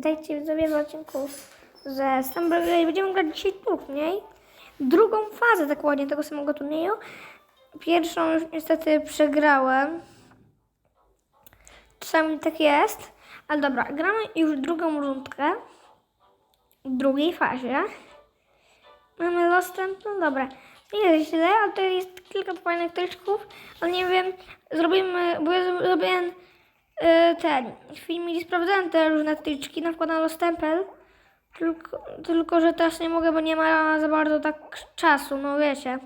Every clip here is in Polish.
Witajcie widzowie w odcinku ze i będziemy grać dzisiaj turniej. Drugą fazę tak ładnie tego samego turnieju. Pierwszą już niestety przegrałem. Czasami tak jest. Ale dobra, gramy już drugą rundkę. W drugiej fazie. Mamy Temple, no dobra. Nie jest źle, ale to jest kilka fajnych triczków, ale nie wiem, zrobimy, bo ja zro- zrobiłem ten film i sprawdzałem te różne triczki, na przykład na Lost Temple, tylko, tylko, że teraz nie mogę, bo nie ma za bardzo tak czasu, no wiecie.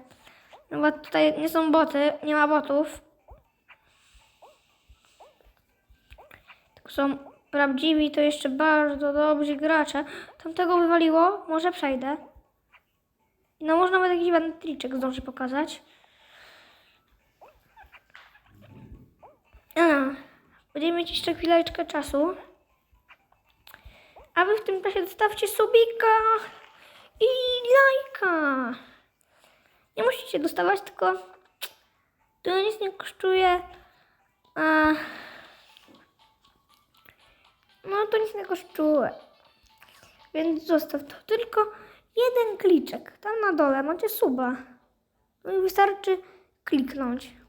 No bo tutaj nie są boty, nie ma botów. Tylko są prawdziwi, to jeszcze bardzo dobrzy gracze. Tamtego wywaliło, może przejdę. No można nawet jakiś ładny triczek zdąży pokazać. A, będziemy mieć jeszcze chwileczkę czasu. A wy w tym czasie zostawcie subika i lajka. Nie musicie dostawać, tylko to nic nie kosztuje. A, no to nic nie kosztuje. Więc zostaw to. Tylko jeden kliczek. Tam na dole macie suba. No i wystarczy kliknąć.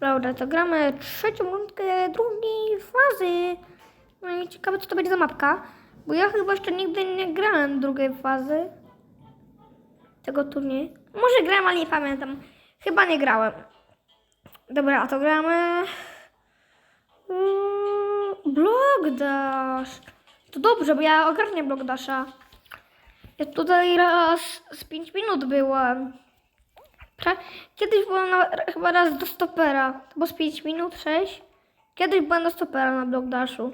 Dobra, to gramy trzecią rundkę drugiej fazy. No i ciekawe, co to będzie za mapka. Bo ja chyba jeszcze nigdy nie grałem drugiej fazy tego turnieju. Może grałem, ale nie pamiętam. Chyba nie grałem. Dobra, a to gramy... Mm, Block Dash. To dobrze, bo ja ogarnię Block Dasha. Ja tutaj raz z 5 minut byłem. Kiedyś byłem na, chyba raz do stopera. To było z 5 minut, 6. Kiedyś byłem do stopera na Block Dashu.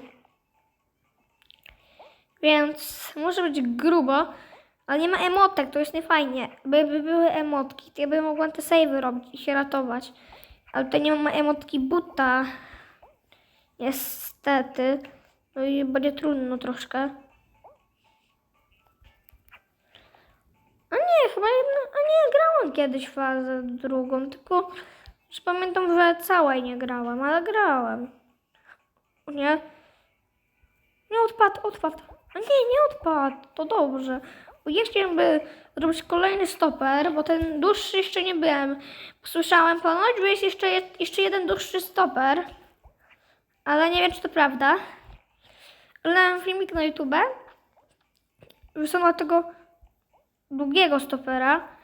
Więc może być grubo, ale nie ma emotek, to jest niefajnie. By, by były emotki, to ja bym mogła te savey robić i się ratować. Ale tutaj nie ma emotki buta. Niestety. No i będzie trudno troszkę. A nie, chyba jedna, a nie, grałem kiedyś fazę drugą, tylko już pamiętam, że całej nie grałem, ale grałem. O Nie? Nie odpadł, odpadł. Nie, nie odpadł, to dobrze. Ja chciałem by zrobić kolejny stoper, bo ten dłuższy jeszcze nie byłem. Słyszałem ponoć, że jest jeszcze, jeszcze jeden dłuższy stoper. Ale nie wiem, czy to prawda. Oglądałem filmik na YouTube. Wysłano tego długiego stopera.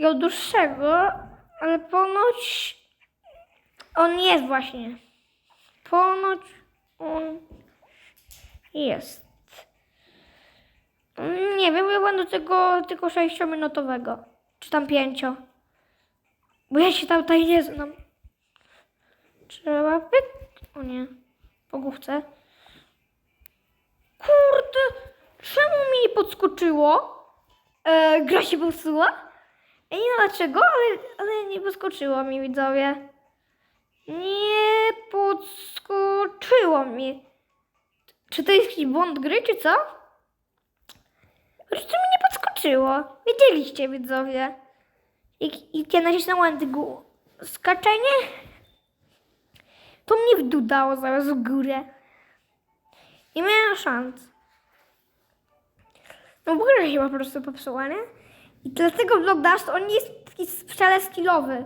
Takiego dłuższego, ale ponoć on jest właśnie. Ponoć on jest. Nie wiem, ja będę do tego tylko 6-minutowego. Czy tam 5. Bo ja się tam tutaj nie znam. Trzeba pyk. O nie. Po. Kurde. Czemu mi podskoczyło? E, gra się popsuła? Ja nie wiem dlaczego, ale, ale nie podskoczyło mi, widzowie. Nie podskoczyło mi. Czy to jest jakiś błąd gry, czy co? Po prostu mi nie podskoczyło. Wiedzieliście, widzowie. I, i kiedy nacisnąłem tego skaczenie, to mnie wdudało zaraz w górę. Nie miałem szans. No bo się po prostu popsuła, nie? I dlatego Block Dash to on nie jest taki wcale skillowy.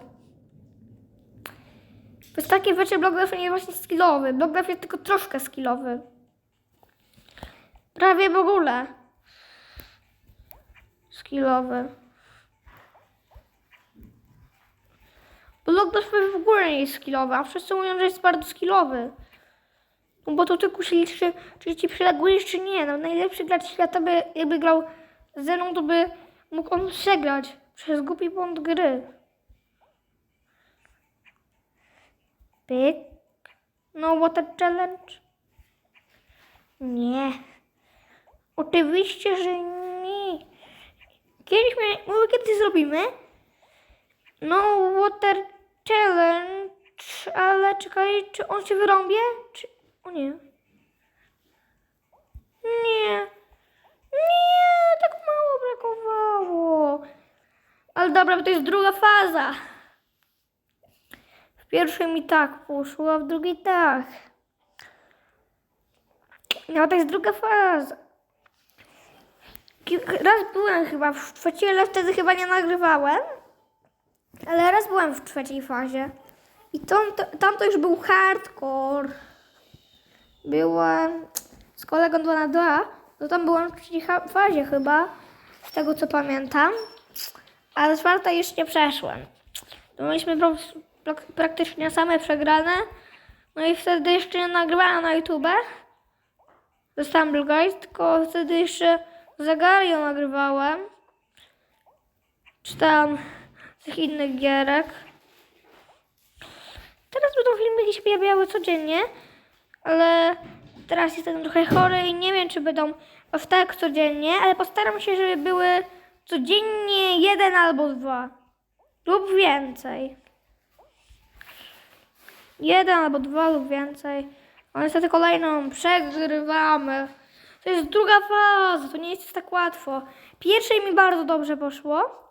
Jest takie rzeczy Block Dash nie jest właśnie skillowy. Block Dash jest tylko troszkę skillowy. Prawie w ogóle. Skillowy. Block Dash w ogóle nie jest skillowy, a wszyscy mówią, że jest bardzo skillowy. No bo to tylko się liczy, czy ci przylegujesz, czy nie. No, najlepszy gracz świata by, jakby grał ze mną, to by mógł on przegrać przez głupi błąd gry. Pyk. No water challenge? Nie. Oczywiście, że nie. Kiedyś my, może kiedyś zrobimy. No water challenge, ale czekaj, czy on się wyrąbie? Czy... O. Nie. Nie, tak mało brakowało. Ale dobra, bo to jest druga faza. W pierwszej mi tak poszło, a w drugiej tak. No to jest druga faza. Raz byłem chyba w trzeciej, ale wtedy chyba nie nagrywałem. Ale raz byłem w trzeciej fazie. I tam to, tam to już był hardcore. Byłem z kolegą 2 na 2. To tam byłem w trzeciej fazie chyba. Z tego co pamiętam. A czwartej jeszcze nie przeszłem. To mieliśmy praktycznie same przegrane. No i wtedy jeszcze nie nagrywałem na YouTube. Do Stumble tylko wtedy jeszcze Zagario nagrywałem. Czy tam tych innych gierek. Teraz będą filmiki się pojawiały codziennie, ale teraz jestem trochę chory i nie wiem, czy będą aż tak codziennie, ale postaram się, żeby były codziennie jeden albo dwa lub więcej. Jeden albo dwa lub więcej. A niestety kolejną przegrywamy. To jest druga faza, to nie jest tak łatwo. Pierwszej mi bardzo dobrze poszło.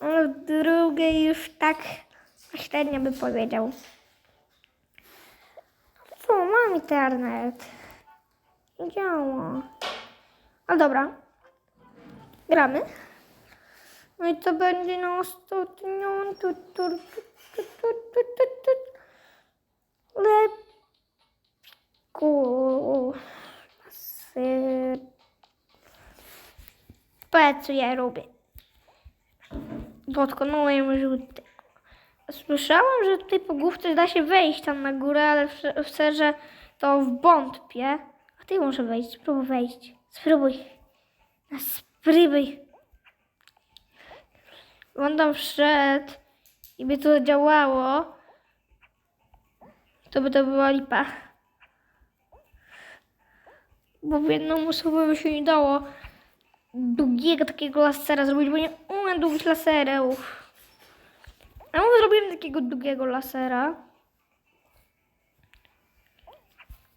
Ale w drugiej już tak średnio by powiedział. Co, mam internet. Działa. Ale dobra. Gramy. No i to będzie na ostatnią. Tu, tu, tu, tu, tu, tu, tu, tu. Lepku. Patrz, co ja robię. Żółty. Słyszałam, że tutaj po główce da się wejść tam na górę, ale w, w serze to w wątpię. A ty może wejść, spróbuj wejść. Spróbuj. No, spróbuj. On tam wszedł i by to działało, to by to była lipa. Bo w jedną osobę by się nie dało długiego takiego lasera zrobić, bo nie umiem długich laserów. A może zrobimy takiego długiego lasera.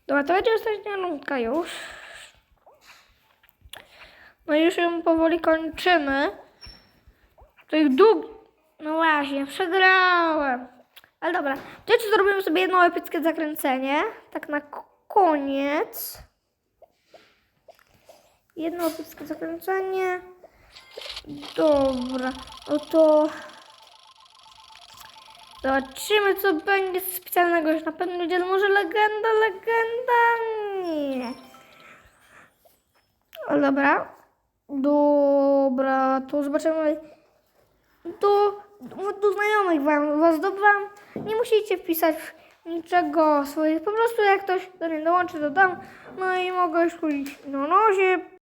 Dobra, to będzie ostatnia rundka już. No już ją powoli kończymy. To ich dług... No właśnie, przegrałem. Ale dobra, to zrobimy sobie jedno epickie zakręcenie. Tak na koniec. Jedno epickie zakręcenie. Dobra, no to... Zobaczymy, co będzie specjalnego. Już na pewno będzie może legenda, legenda. Nie. Dobra. Dobra, to zobaczymy. Do, do, znajomych wam was dodam. Nie musicie wpisać niczego swoich. Po prostu jak ktoś do mnie dołączy, to dam. No i mogę już powiedzieć, no nozie,